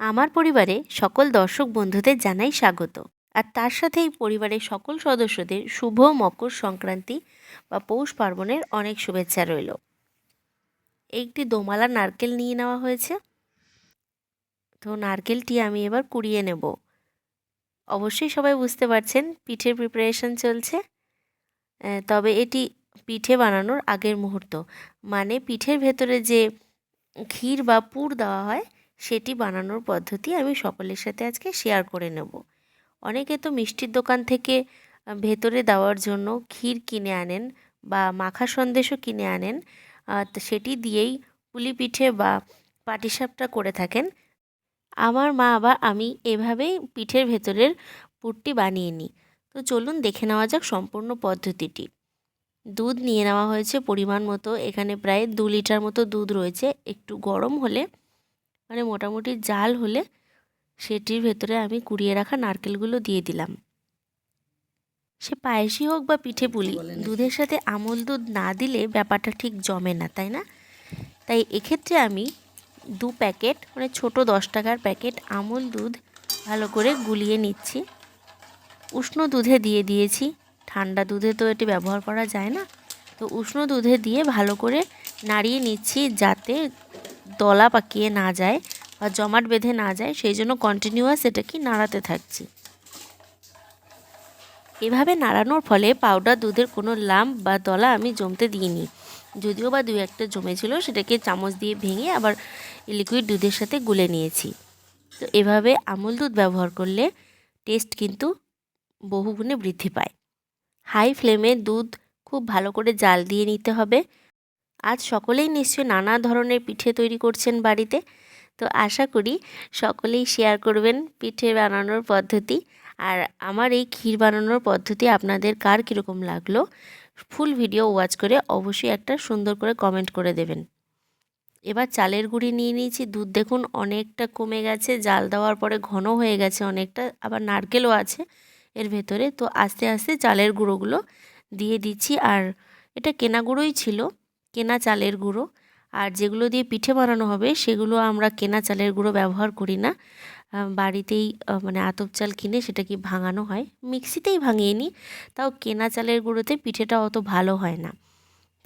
আমার পরিবারে সকল দর্শক বন্ধুদের জানাই স্বাগত। আর তার সাথে এই পরিবারের সকল সদস্যদের শুভ মকর সংক্রান্তি বা পৌষ পার্বণের অনেক শুভেচ্ছা রইল। একটি দোমালা নারকেল নিয়ে নেওয়া হয়েছে। তো নারকেলটি আমি এবার কুড়িয়ে নেব। অবশ্যই সবাই বুঝতে পারছেন, পিঠের প্রিপারেশন চলছে। তবে এটি পিঠে বানানোর আগের মুহূর্ত। মানে পিঠের ভেতরে যে ক্ষীর বা পুর দেওয়া হয় সেটি বানানোর পদ্ধতি আমি সকলের সাথে আজকে শেয়ার করে নেব। অনেকে তো মিষ্টির দোকান থেকে ভেতরে দেওয়ার জন্য ক্ষীর কিনে আনেন বা মাখা সন্দেশও কিনে আনেন সেটি দিয়েই পুলি পিঠে বা পাটিসাপটা করে থাকেন। আমার মা বা আমি এভাবেই পিঠের ভেতরের পুরটি বানিয়ে নিই। তো চলুন দেখে নেওয়া যাক সম্পূর্ণ পদ্ধতিটি। দুধ নিয়ে নেওয়া হয়েছে পরিমাণ মতো, এখানে প্রায় দু লিটার মতো দুধ রয়েছে, একটু গরম হলে মানে মোটামুটি জাল হলে সেটির ভেতরে আমি কুড়িয়ে রাখা নারকেলগুলো দিয়ে দিলাম। সে পায়েসই হোক বা পিঠে পুলি দুধের সাথে আমল দুধ না দিলে ব্যাপারটা ঠিক জমে না তাই না? তাই এক্ষেত্রে আমি দু প্যাকেট মানে ছোট দশ টাকার প্যাকেট আমল দুধ ভালো করে গুলিয়ে নিচ্ছি। উষ্ণ দুধে দিয়ে দিয়েছি। ঠান্ডা দুধে তো এটি ব্যবহার করা যায় না। তো উষ্ণ দুধে দিয়ে ভালো করে নাড়িয়ে নিচ্ছি যাতে দলা পাকিয়ে না যায় বা জমাট বেঁধে না যায়, সেই জন্য কন্টিনিউয়াস এটাকে নাড়াতে থাকছি। এভাবে নাড়ানোর ফলে পাউডার দুধের কোনো লাম্প বা দলা আমি জমতে দিইনি। যদিও বা দু একটা জমেছিল, সেটাকে চামচ দিয়ে ভেঙে আবার লিকুইড দুধের সাথে গুলে নিয়েছি। তো এভাবে আমুল দুধ ব্যবহার করলে টেস্ট কিন্তু বহুগুণে বৃদ্ধি পায়। হাই ফ্লেমে দুধ খুব ভালো করে জাল দিয়ে নিতে হবে। আজ সকলেই নিশ্চয়ই নানা ধরনের পিঠে তৈরি করছেন বাড়িতে। তো আশা করি সকলেই শেয়ার করবেন পিঠে বানানোর পদ্ধতি। আর আমার এই ক্ষীর বানানোর পদ্ধতি আপনাদের কার কীরকম লাগল ফুল ভিডিও ওয়াচ করে অবশ্যই একটা সুন্দর করে কমেন্ট করে দেবেন। এবার চালের গুঁড়ি নিয়ে নিয়েছি, দুধ দেখুন অনেকটা কমে গেছে, জাল দেওয়ার পরে ঘন হয়ে গেছে অনেকটা, আবার নারকেলও আছে এর ভেতরে। তো আস্তে আস্তে চালের গুঁড়োগুলো দিয়ে দিচ্ছি, আর এটা কেনা গুঁড়োই ছিল। কেনা চালের গুঁড়ো। আর যেগুলো দিয়ে পিঠে বানানো হবে, সেগুলো আমরা কেনা চালের গুঁড়ো ব্যবহার করি না। বাড়িতেই মানে আতপ চাল কিনে সেটাকে ভাঙানো হয়। মিক্সিতেই ভাঙিয়ে নিই, তাও কেনা চালের গুঁড়োতে পিঠেটা অত ভালো হয় না।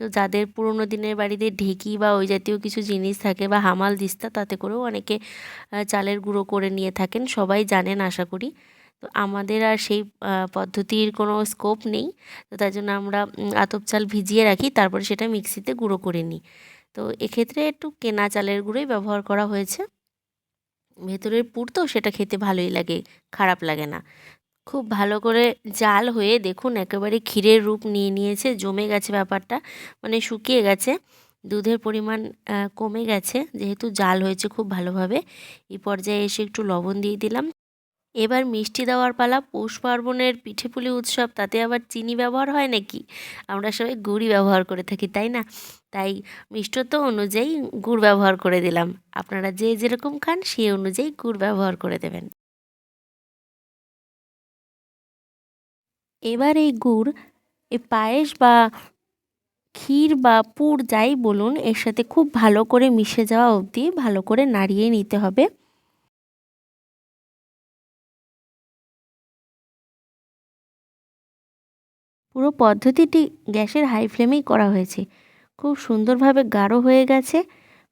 তো যাদের পুরোনো দিনের বাড়িতে ঢেকি বা ওই জাতীয় কিছু জিনিস থাকে বা হামাল দিস্তা, তাতে করেও অনেকে চালের গুঁড়ো করে নিয়ে থাকেন, সবাই জানেন আশা করি। তো আমাদের আর সেই পদ্ধতির কোনো স্কোপ নেই। তো তার জন্য আমরা আতপ চাল ভিজিয়ে রাখি, তারপরে সেটা মিক্সিতে গুঁড়ো করে নিই। তো এক্ষেত্রে একটু কেনা চালের গুঁড়োই ব্যবহার করা হয়েছে। ভেতরের পুর তো সেটা খেতে ভালোই লাগে, খারাপ লাগে না। খুব ভালো করে জাল হয়ে দেখুন, একেবারে ক্ষীরের রূপ নিয়ে নিয়েছে, জমে গেছে ব্যাপারটা। মানে শুকিয়ে গেছে, দুধের পরিমাণ কমে গেছে, যেহেতু জাল হয়েছে খুব ভালোভাবে। এই পর্যায়ে এসে একটু লবণ দিয়ে দিলাম। এবার মিষ্টি দেওয়ার পালা পৌষ পার্বণের পিঠেপুলি উৎসব, তাতে আবার চিনি ব্যবহার হয় নাকি? আমরা সবাই গুড়ই ব্যবহার করে থাকি, তাই না? তাই মিষ্টত্ব অনুযায়ী গুড় ব্যবহার করে দিলাম। আপনারা যে যেরকম খান, সেই অনুযায়ী গুড় ব্যবহার করে দেবেন। এবার এই গুড় এই পায়েস বা ক্ষীর বা পুর যাই বলুন, এর সাথে খুব ভালো করে মিশে যাওয়া অবধি ভালো করে নাড়িয়ে নিতে হবে। পুরো পদ্ধতিটি গ্যাসের হাই ফ্লেমেই করা হয়েছে। খুব সুন্দরভাবে গাঢ় হয়ে গেছে,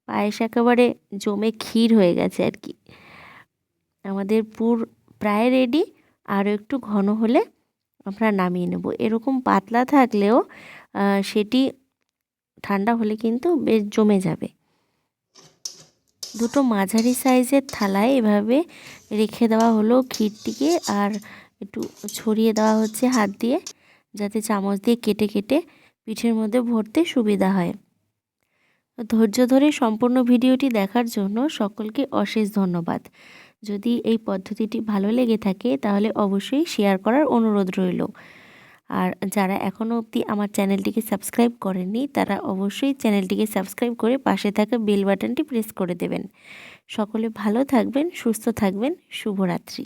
পায়েস একেবারে জমে ক্ষীর হয়ে গেছে আর কি। আমাদের পুর প্রায় রেডি আরও একটু ঘন হলে আমরা নামিয়ে নেব। এরকম পাতলা থাকলেও সেটি ঠান্ডা হলে কিন্তু বেশ জমে যাবে। দুটো মাঝারি সাইজের থালায় এভাবে রেখে দেওয়া হলো ক্ষীরটিকে আর একটু ছড়িয়ে দেওয়া হচ্ছে হাত দিয়ে। যাতে চামচ দিয়ে কেটে কেটে পিঠের মধ্যে ভরতে সুবিধা হয়। ধৈর্য ধরে সম্পূর্ণ ভিডিওটি দেখার জন্য সকলকে অশেষ ধন্যবাদ। যদি এই পদ্ধতিটি ভালো লেগে থাকে, তাহলে অবশ্যই শেয়ার করার অনুরোধ রইল। আর যারা এখনও অবধি আমার চ্যানেলটিকে সাবস্ক্রাইব করেননি, তারা অবশ্যই চ্যানেলটিকে সাবস্ক্রাইব করে পাশে থাকা বেল বাটনটি প্রেস করে দেবেন। সকলে ভালো থাকবেন, সুস্থ থাকবেন। শুভরাত্রি।